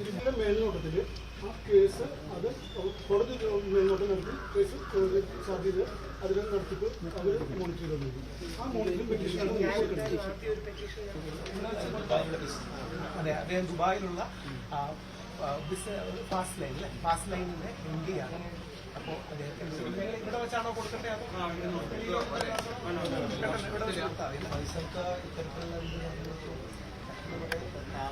ഇതിന്റെ മേൽനോട്ടത്തിൽ ആ കേസ് അത് കോടതി മേൽനോട്ടം നടത്തി കേസ് സാധ്യത അതിനെ നടത്തിപ്പ് അവർ മോണിറ്റർ ചെയ്തു ആ പെറ്റീഷനാണ് അതെ അദ്ദേഹം ദുബായിലുള്ള ഫാസ്റ്റ് ലൈൻ ഫാസ്റ്റ് ലൈനിന്റെ എം ഡി ആണ്. അപ്പോൾ ഇവിടെ- വെച്ചാണോ അതോ. പൈസക്ക് ഇത്തരത്തിലുള്ള നമുക്ക് നമ്മുടെ, ആ,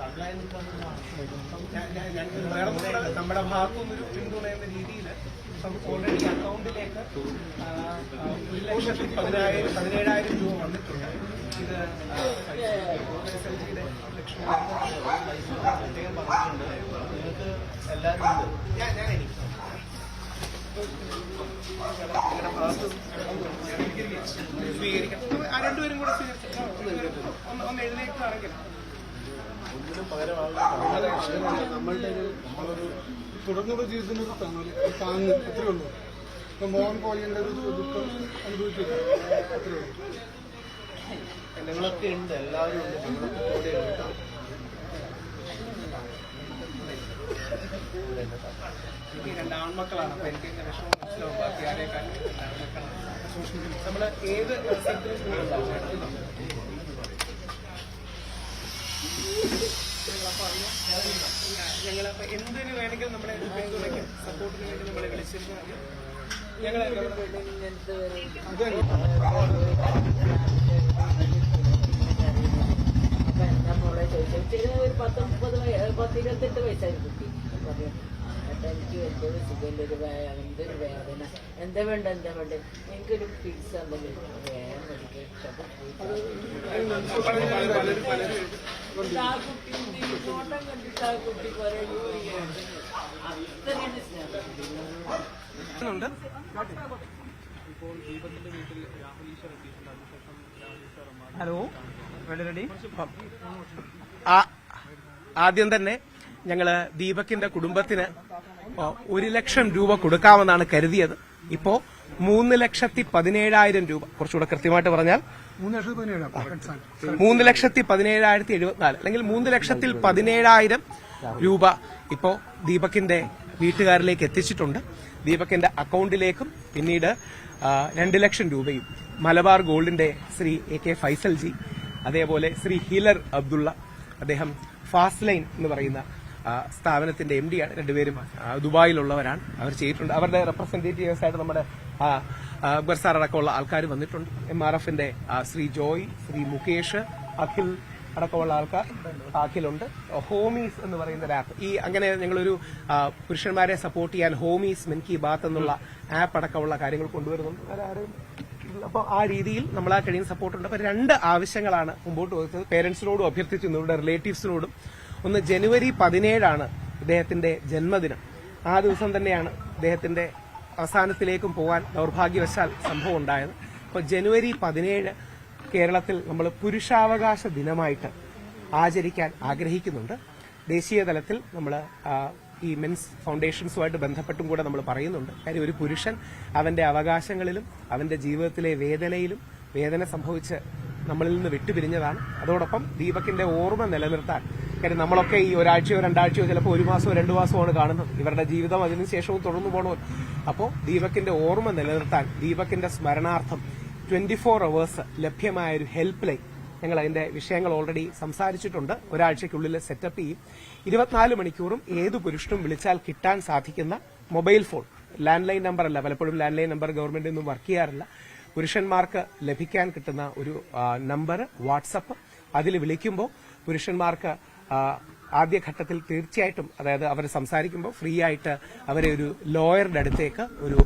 തള്ളാൻ നിൽക്കാവുന്നതാണ്. അപ്പം ഞാൻ- ഞാൻ- ഞാൻ വേറെ നമ്മുടെ നമ്മുടെ ഭാഗത്തുനിന്നൊരു പിന്തുണ എന്ന രീതിയിൽ ഓൾറെഡി അക്കൗണ്ടിലേക്ക് ഒരു ലക്ഷത്തി പതിനായിരം പതിനേഴായിരം രൂപ വന്നിട്ടുണ്ട്. ഇത് എസ് എൽ ജിയുടെ ലക്ഷ്മി അദ്ദേഹം പറഞ്ഞിട്ടുണ്ട്. നിങ്ങൾക്ക് എല്ലാവരും ഉണ്ട്. ഞാൻ ഞാൻ എനിക്ക് നിങ്ങളുടെ ഭാഗത്ത് സ്വീകരിക്കാം ആ രണ്ടുപേരും കൂടെ സ്വീകരിച്ചു ഒന്ന് ഒന്ന് എഴുന്നേറ്റാണെങ്കിൽ നമ്മളുടെ ഒരു നമ്മളൊരു തുടർന്നുള്ള ജീവിതത്തിന് ഒരു ഒരു താങ്ങ് അത്രേ ഉള്ളൂ ഇപ്പൊ മോഹൻ പോയതിന്റെ ഒരു ദുഃഖം അനുഭവിക്കില്ല അത്രേ ഉള്ളൂ ഉണ്ട് എല്ലാവരും ഉണ്ട് നിങ്ങളൊക്കെ കൂടെ ഉണ്ട് എനിക്ക് രണ്ട് ആൺമക്കളാണ്. അപ്പൊ എനിക്ക് വിഷമം മനസ്സിലാവും. ബാക്കി ആരെക്കാളും രണ്ട് ആൺമക്കളാണ് നമ്മൾ ഏത് എന്തിനു വേണമെങ്കിലും നമ്മളെ പിന്തുണയ്ക്കും. സപ്പോർട്ടിന് വേണ്ടി നമ്മളെ വിളിച്ചിരുന്നു ഞങ്ങൾ ഒരു പത്ത് മുപ്പത് വയ- പത്ത് ഇരുപത്തെട്ട് വയസ്സായി കുട്ടി എനിക്ക് എന്തൊരു സുഖമില്ല ഒരു എന്തൊരു വേദന. എന്താ വേണ്ട എന്താ വേണ്ട എനിക്കൊരു പിക്സ് എന്തെങ്കിലും വേഗം ആ കുട്ടി ഫോട്ടോ കണ്ടിട്ട് ആ കുട്ടി പറയൂ അത്രയും സ്നേഹം ഉണ്ട്. ഹലോ റെഡി ആദ്യം തന്നെ ഞങ്ങൾ ദീപക്കിന്റെ കുടുംബത്തിന് ഒരു ലക്ഷം രൂപ കൊടുക്കാമെന്നാണ് കരുതിയത്. ഇപ്പോ മൂന്ന് ലക്ഷത്തി പതിനേഴായിരം രൂപ. കുറച്ചുകൂടെ കൃത്യമായിട്ട് പറഞ്ഞാൽ മൂന്ന് ലക്ഷത്തി പതിനേഴായിരത്തി എഴുപത്തിനാല് അല്ലെങ്കിൽ മൂന്ന് ലക്ഷത്തിൽ പതിനേഴായിരം രൂപ ഇപ്പോ ദീപകിന്റെ വീട്ടുകാരിലേക്ക് എത്തിച്ചിട്ടുണ്ട്. ദീപകിന്റെ അക്കൗണ്ടിലേക്കും പിന്നീട് രണ്ട് ലക്ഷം രൂപയും മലബാർ ഗോൾഡിന്റെ ശ്രീ എ കെ ഫൈസൽജി അതേപോലെ ശ്രീ ഹീലർ അബ്ദുള്ള അദ്ദേഹം ഫാസ്റ്റ് ലൈൻ എന്ന് പറയുന്ന സ്ഥാപനത്തിന്റെ എം ഡിയാണ് രണ്ടുപേരും ദുബായിലുള്ളവരാണ്. അവർ ചെയ്തിട്ടുണ്ട്. അവരുടെ റെപ്രസെന്റേറ്റീവ്സ് ആയിട്ട് നമ്മുടെ അക്ബർ സാർ അടക്കമുള്ള ആൾക്കാർ വന്നിട്ടുണ്ട്. എം ആർ എഫിന്റെ ശ്രീ ജോയ് ശ്രീ മുകേഷ് അഖിൽ അടക്കമുള്ള ആൾക്കാർ അഖിലുണ്ട് ഹോമീസ് എന്ന് പറയുന്ന ഒരു ആപ്പ് ഈ അങ്ങനെ ഞങ്ങളൊരു പുരുഷന്മാരെ സപ്പോർട്ട് ചെയ്യാൻ ഹോമീസ് മെൻ കി ബാത്ത് എന്നുള്ള ആപ്പ് അടക്കമുള്ള കാര്യങ്ങൾ കൊണ്ടുവരുന്നുണ്ട്. അപ്പോൾ ആ രീതിയിൽ നമ്മൾ ആ കഴിയുന്ന സപ്പോർട്ടുണ്ട് അപ്പോൾ രണ്ട് ആവശ്യങ്ങളാണ് മുമ്പോട്ട് വെച്ചത് പേരൻസിനോടും അഭ്യർത്ഥിച്ചു ഇവരുടെ റിലേറ്റീവ്സിനോടും ഒന്ന് ജനുവരി പതിനേഴാണ് ഇദ്ദേഹത്തിന്റെ ജന്മദിനം. ആ ദിവസം തന്നെയാണ് ഇദ്ദേഹത്തിന്റെ അവസാനത്തിലേക്കും പോകാൻ ദൗർഭാഗ്യവശാൽ സംഭവം ഉണ്ടായത് അപ്പോൾ ജനുവരി പതിനേഴ് കേരളത്തിൽ നമ്മൾ പുരുഷാവകാശ ദിനമായിട്ട് ആചരിക്കാൻ ആഗ്രഹിക്കുന്നുണ്ട്. ദേശീയ തലത്തിൽ നമ്മൾ ഈ മെൻസ് ഫൗണ്ടേഷൻസുമായിട്ട് ബന്ധപ്പെട്ടും കൂടെ നമ്മൾ പറയുന്നുണ്ട്. കാര്യം ഒരു പുരുഷൻ അവന്റെ അവകാശങ്ങളിലും അവന്റെ ജീവിതത്തിലെ വേദനയിലും വേദന സംഭവിച്ച് നമ്മളിൽ നിന്ന് വിട്ടുപിരിഞ്ഞതാണ്. അതോടൊപ്പം ദീപകിന്റെ ഓർമ്മ നിലനിർത്താൻ കാര്യം നമ്മളൊക്കെ ഈ ഒരാഴ്ചയോ രണ്ടാഴ്ചയോ ചിലപ്പോൾ ഒരു മാസമോ രണ്ടു മാസമോ കാണുന്നത്. ഇവരുടെ ജീവിതം അതിനുശേഷവും തുടർന്നു പോകണോ അപ്പോൾ ദീപക്കിന്റെ ഓർമ്മ നിലനിർത്താൻ ദീപക്കിന്റെ സ്മരണാർത്ഥം ട്വന്റി ഫോർ അവേഴ്സ് ലഭ്യമായ ഒരു ഹെൽപ്പ് ലൈൻ ഞങ്ങൾ അതിന്റെ വിഷയങ്ങൾ ഓൾറെഡി സംസാരിച്ചിട്ടുണ്ട്. ഒരാഴ്ചയ്ക്കുള്ളിൽ സെറ്റപ്പ് ചെയ്യും. ഇരുപത്തിനാല് മണിക്കൂറും ഏത് പുരുഷനും വിളിച്ചാൽ കിട്ടാൻ സാധിക്കുന്ന mobile phone land line number അല്ല. പലപ്പോഴും ലാൻഡ് ലൈൻ നമ്പർ ഗവൺമെന്റ് ഒന്നും വർക്ക് ചെയ്യാറില്ല. പുരുഷന്മാർക്ക് ലഭിക്കാൻ കിട്ടുന്ന ഒരു നമ്പർ വാട്സപ്പ് അതിൽ വിളിക്കുമ്പോൾ പുരുഷന്മാർക്ക് ആദ്യഘട്ടത്തിൽ തീർച്ചയായിട്ടും അതായത് അവർ സംസാരിക്കുമ്പോൾ ഫ്രീ ആയിട്ട് അവരെ ഒരു ലോയറുടെ അടുത്തേക്ക് ഒരു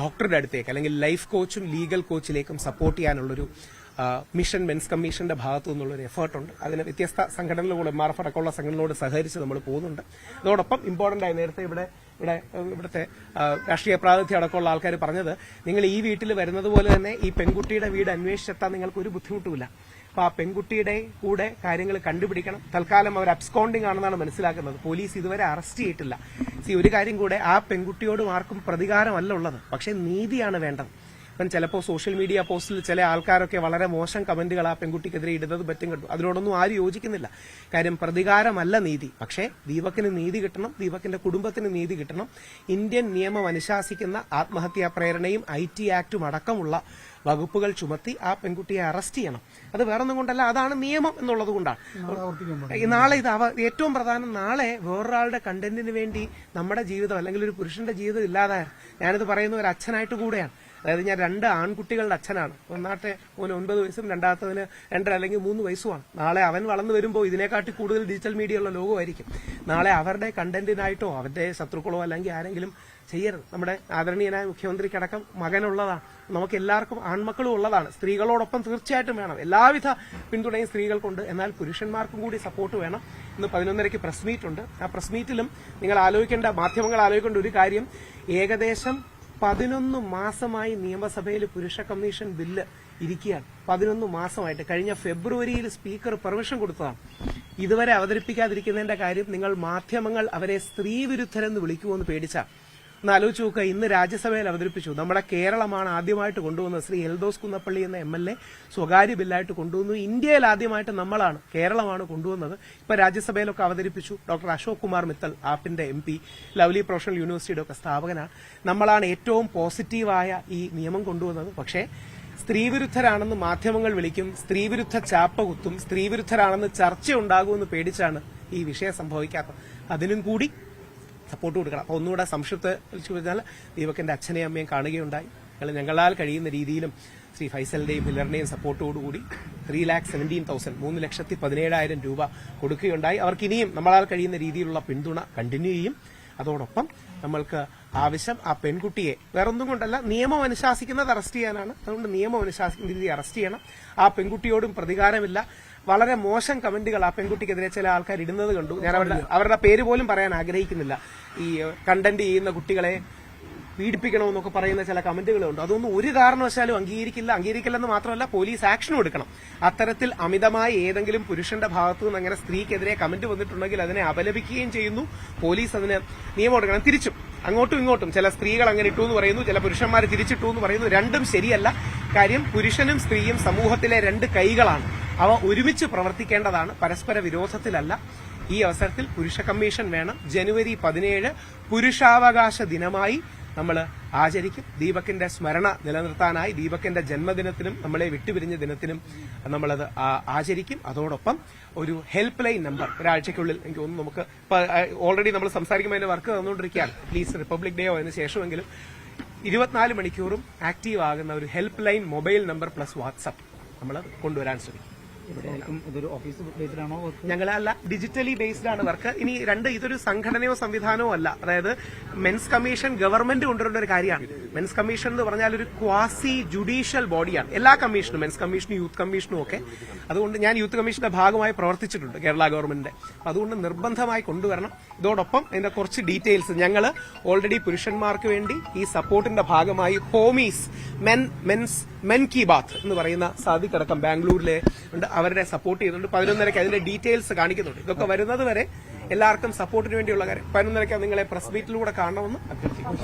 ഡോക്ടറുടെ അടുത്തേക്ക് അല്ലെങ്കിൽ ലൈഫ് കോച്ചും ലീഗൽ കോച്ചിലേക്കും സപ്പോർട്ട് ചെയ്യാനുള്ളൊരു മിഷൻ മെൻസ് കമ്മീഷന്റെ ഭാഗത്തു നിന്നുള്ളൊരു എഫേർട്ടുണ്ട് അതിന് വ്യത്യസ്ത സംഘടനകളോട് എം ആർ എഫ് അടക്കമുള്ള സംഘടനകളോട് സഹകരിച്ച് നമ്മൾ പോകുന്നുണ്ട്. അതോടൊപ്പം ഇമ്പോർട്ടന്റ് ആയി നേരത്തെ ഇവിടെ ഇവിടെ ഇവിടുത്തെ രാഷ്ട്രീയ പ്രാതിനിധ്യം അടക്കമുള്ള ആൾക്കാർ പറഞ്ഞത് നിങ്ങൾ ഈ വീട്ടിൽ വരുന്നത് പോലെ തന്നെ ഈ പെൺകുട്ടിയുടെ വീട് അന്വേഷിച്ചെത്താൻ നിങ്ങൾക്ക് ഒരു ബുദ്ധിമുട്ടുമില്ല. അപ്പൊ ആ പെൺകുട്ടിയുടെ കൂടെ കാര്യങ്ങൾ കണ്ടുപിടിക്കണം. തൽക്കാലം അവർ അബ്സ്കോണ്ടിങ് ആണെന്നാണ് മനസ്സിലാക്കുന്നത്. പോലീസ് ഇതുവരെ അറസ്റ്റ് ചെയ്തിട്ടില്ല. സി ഒരു കാര്യം കൂടെ ആ പെൺകുട്ടിയോടും ആർക്കും പ്രതികാരമല്ല ഉള്ളത്. പക്ഷേ നീതിയാണ് വേണ്ടത്. ഇപ്പം ചിലപ്പോൾ സോഷ്യൽ മീഡിയ പോസ്റ്റിൽ ചില ആൾക്കാരൊക്കെ വളരെ മോശം കമന്റുകൾ ആ പെൺകുട്ടിക്കെതിരെ ഇടുന്നത് പറ്റും കണ്ടു. അതിനോടൊന്നും ആരും യോജിക്കുന്നില്ല. കാര്യം പ്രതികാരമല്ല നീതി. പക്ഷേ ദീപക്കിന് നീതി കിട്ടണം ദീപക്കിന്റെ കുടുംബത്തിന് നീതി കിട്ടണം. ഇന്ത്യൻ നിയമം അനുശാസിക്കുന്ന ആത്മഹത്യാ പ്രേരണയും ഐ ടി ആക്ടും അടക്കമുള്ള വകുപ്പുകൾ ചുമത്തി ആ പെൺകുട്ടിയെ അറസ്റ്റ് ചെയ്യണം. അത് വേറൊന്നും കൊണ്ടല്ല അതാണ് നിയമം എന്നുള്ളത് കൊണ്ടാണ്. നാളെ ഇത് ഏറ്റവും പ്രധാനം നാളെ വേറൊരാളുടെ കണ്ടന്റിന് വേണ്ടി നമ്മുടെ ജീവിതം അല്ലെങ്കിൽ ഒരു പുരുഷന്റെ ജീവിതം ഇല്ലാതായ ഞാനിത് പറയുന്ന ഒരു അച്ഛനായിട്ട് കൂടെയാണ്. അതായത് ഞാൻ രണ്ട് ആൺകുട്ടികളുടെ അച്ഛനാണ്. ഒന്നാമത്തെ മോന് ഒൻപത് വയസ്സും രണ്ടാമത്തതിന് രണ്ടര അല്ലെങ്കിൽ മൂന്ന് വയസ്സുമാണ്. നാളെ അവൻ വളർന്നു വരുമ്പോൾ ഇതിനെക്കാട്ടി കൂടുതൽ ഡിജിറ്റൽ മീഡിയ ഉള്ള ലോകമായിരിക്കും. നാളെ അവരുടെ കണ്ടന്റിനായിട്ടോ അവരുടെ ശത്രുക്കളോ അല്ലെങ്കിൽ ആരെങ്കിലും ചെയ്യരുത്. നമ്മുടെ ആദരണീയനായ മുഖ്യമന്ത്രിക്കടക്കം മകനുള്ളതാണ്. നമുക്ക് എല്ലാവർക്കും ആൺമക്കളും ഉള്ളതാണ്. സ്ത്രീകളോടൊപ്പം തീർച്ചയായിട്ടും വേണം. എല്ലാവിധ പിന്തുണയും സ്ത്രീകൾക്കുണ്ട്. എന്നാൽ പുരുഷന്മാർക്കും കൂടി സപ്പോർട്ട് വേണം. ഇന്ന് പതിനൊന്നരയ്ക്ക് പ്രസ് മീറ്റ് ഉണ്ട്. ആ പ്രസ് മീറ്റിലും നിങ്ങൾ ആലോചിക്കേണ്ട മാധ്യമങ്ങൾ ആലോചിക്കേണ്ട ഒരു കാര്യം ഏകദേശം പതിനൊന്ന് മാസമായി നിയമസഭയിൽ പുരുഷ കമ്മീഷൻ ബില്ല് ഇരിക്കുകയാണ്. പതിനൊന്ന് മാസമായിട്ട്. കഴിഞ്ഞ ഫെബ്രുവരിയിൽ സ്പീക്കർ പെർമിഷൻ കൊടുത്തതാണ്. ഇതുവരെ അവതരിപ്പിക്കാതിരിക്കുന്നതിന്റെ കാര്യം നിങ്ങൾ മാധ്യമങ്ങൾ അവരെ സ്ത്രീവിരുദ്ധരെന്ന് വിളിക്കുമെന്ന് പേടിച്ചാ. ഒന്ന് ആലോചിച്ച് നോക്കുക ഇന്ന് രാജ്യസഭയിൽ അവതരിപ്പിച്ചു. നമ്മുടെ കേരളമാണ് ആദ്യമായിട്ട് കൊണ്ടുവന്നത്. ശ്രീ എൽദോസ് കുന്നപ്പള്ളി എന്ന എം എൽ എ സ്വകാര്യ ബില്ലായിട്ട് കൊണ്ടുവന്നു. ഇന്ത്യയിൽ ആദ്യമായിട്ട് നമ്മളാണ് കേരളമാണ് കൊണ്ടുവന്നത്. ഇപ്പൊ രാജ്യസഭയിലൊക്കെ അവതരിപ്പിച്ചു. ഡോക്ടർ അശോക് കുമാർ മിത്തൽ ആപ്പിന്റെ എം പി ലവ്ലി പ്രൊഫഷണൽ യൂണിവേഴ്സിറ്റിയുടെ ഒക്കെ സ്ഥാപകനാണ്. നമ്മളാണ് ഏറ്റവും പോസിറ്റീവായ ഈ നിയമം കൊണ്ടുവന്നത്. പക്ഷേ സ്ത്രീവിരുദ്ധരാണെന്ന് മാധ്യമങ്ങൾ വിളിക്കും സ്ത്രീവിരുദ്ധ ചാപ്പ കുത്തും സ്ത്രീവിരുദ്ധരാണെന്ന് ചർച്ച ഉണ്ടാകുമെന്ന് പേടിച്ചാണ് ഈ വിഷയം സംഭവിക്കാത്തത്. അതിനും കൂടി സപ്പോർട്ട് കൊടുക്കണം. അപ്പോൾ ഒന്നുകൂടെ സംക്ഷിപ്ത വിളിച്ചു പറഞ്ഞാൽ ദീപക്കിന്റെ അച്ഛനെയും അമ്മയും കാണുകയുണ്ടായി. ഞങ്ങൾ ഞങ്ങളാൽ കഴിയുന്ന രീതിയിലും ശ്രീ ഫൈസലിന്റെയും ഹില്ലറിന്റെയും സപ്പോർട്ടോടുകൂടി ത്രീ ലാക്ക് സെവന്റീൻ തൗസൻഡ് മൂന്ന് ലക്ഷത്തി പതിനേഴായിരം രൂപ കൊടുക്കുകയുണ്ടായി. അവർക്ക് ഇനിയും നമ്മളാൽ കഴിയുന്ന രീതിയിലുള്ള പിന്തുണ കണ്ടിന്യൂ ചെയ്യും. അതോടൊപ്പം നമ്മൾക്ക് ആവശ്യം ആ പെൺകുട്ടിയെ വേറൊന്നും കൊണ്ടല്ല നിയമം അനുശാസിക്കുന്നത് അറസ്റ്റ് ചെയ്യാനാണ്. അതുകൊണ്ട് നിയമം അനുശാസിക്കുന്ന രീതി അറസ്റ്റ് ചെയ്യണം. ആ പെൺകുട്ടിയോടും പ്രതികാരമില്ല. വളരെ മോശം കമന്റുകൾ ആ പെൺകുട്ടിക്കെതിരെ ചില ആൾക്കാർ ഇടുന്നത് കണ്ടു. ഞാൻ അവരുടെ അവരുടെ പേര് പോലും പറയാൻ ആഗ്രഹിക്കുന്നില്ല. ഈ കണ്ടന്റ് ചെയ്യുന്ന കുട്ടികളെ പീഡിപ്പിക്കണമെന്നൊക്കെ പറയുന്ന ചില കമന്റുകളുണ്ട്. അതൊന്നും ഒരു കാരണവശാലും അംഗീകരിക്കില്ല. അംഗീകരിക്കില്ലെന്ന് മാത്രമല്ല പോലീസ് ആക്ഷനും എടുക്കണം. അത്തരത്തിൽ അമിതമായ ഏതെങ്കിലും പുരുഷന്റെ ഭാഗത്തു നിന്ന് അങ്ങനെ സ്ത്രീക്കെതിരെ കമന്റ് വന്നിട്ടുണ്ടെങ്കിൽ അതിനെ അപലപിക്കുകയും ചെയ്യുന്നു. പോലീസ് അതിന് നിയമം എടുക്കണം. തിരിച്ചും അങ്ങോട്ടും ഇങ്ങോട്ടും ചില സ്ത്രീകൾ അങ്ങനെ ഇട്ടു എന്ന് പറയുന്നു. ചില പുരുഷന്മാർ തിരിച്ചിട്ടു എന്ന് പറയുന്നു. രണ്ടും ശരിയല്ല. കാര്യം പുരുഷനും സ്ത്രീയും സമൂഹത്തിലെ രണ്ട് കൈകളാണ്. അവ ഒരുമിച്ച് പ്രവർത്തിക്കേണ്ടതാണ്. പരസ്പര വിരോധത്തിലല്ല. ഈ അവസരത്തിൽ പുരുഷ കമ്മീഷൻ വേണം. ജനുവരി പതിനേഴ് പുരുഷാവകാശ ദിനമായി നമ്മൾ ആചരിക്കും. ദീപക്കിന്റെ സ്മരണ നിലനിർത്താനായി ദീപക്കിന്റെ ജന്മദിനത്തിനും നമ്മളെ വിട്ടുപിരിഞ്ഞ ദിനത്തിനും നമ്മളത് ആചരിക്കും. അതോടൊപ്പം ഒരു ഹെൽപ്പ് ലൈൻ നമ്പർ ഒരാഴ്ചയ്ക്കുള്ളിൽ എനിക്ക് തോന്നുന്നു നമുക്ക് ഓൾറെഡി നമ്മൾ സംസാരിക്കുമ്പോൾ അതിന്റെ വർക്ക് തന്നുകൊണ്ടിരിക്കുകയാണ് പ്ലീസ് റിപ്പബ്ലിക് ഡേയോ അതിന് ശേഷമെങ്കിലും ഇരുപത്തിനാല് മണിക്കൂറും ആക്റ്റീവ് ആകുന്ന ഒരു help line mobile number plus WhatsApp നമ്മൾ കൊണ്ടുവരാൻ ശ്രമിക്കും. വർക്ക് ഞങ്ങളല്ല ഡിജിറ്റലി ബേസ്ഡ് ആണ് വർക്ക് ഇനി രണ്ട് ഇതൊരു സംഘടനയോ സംവിധാനമോ അല്ല. അതായത് മെൻസ് കമ്മീഷൻ ഗവൺമെന്റ് കൊണ്ടുവരേണ്ട ഒരു കാര്യമാണ്. മെൻസ് കമ്മീഷൻ എന്ന് പറഞ്ഞാൽ ഒരു ക്വാസി ജുഡീഷ്യൽ ബോഡിയാണ് എല്ലാ കമ്മീഷനും മെൻസ് കമ്മീഷനും യൂത്ത് കമ്മീഷനും ഒക്കെ. അതുകൊണ്ട് ഞാൻ യൂത്ത് കമ്മീഷന്റെ ഭാഗമായി പ്രവർത്തിച്ചിട്ടുണ്ട് കേരള ഗവൺമെന്റിന്റെ അതുകൊണ്ട് നിർബന്ധമായി കൊണ്ടുവരണം. ഇതോടൊപ്പം അതിന്റെ കുറച്ച് ഡീറ്റെയിൽസ് ഞങ്ങൾ ഓൾറെഡി പുരുഷന്മാർക്ക് വേണ്ടി ഈ സപ്പോർട്ടിന്റെ ഭാഗമായി homies men men's men ki baat എന്ന് പറയുന്ന സാദിഖടക്കം ബാംഗ്ലൂരിലെ ഉണ്ട് അവരുടെ സപ്പോർട്ട് ചെയ്യുന്നുണ്ട്. പതിനൊന്നരയ്ക്ക് അതിന്റെ ഡീറ്റെയിൽസ് കാണിക്കുന്നുണ്ട്. ഇതൊക്കെ വരുന്നത് വരെ എല്ലാവർക്കും സപ്പോർട്ടിന് വേണ്ടിയുള്ള കാര്യം. പതിനൊന്നരയ്ക്ക് നിങ്ങളെ പ്രസ് മീറ്റിലൂടെ കാണണമെന്ന് അഭ്യർത്ഥിക്കുന്നു.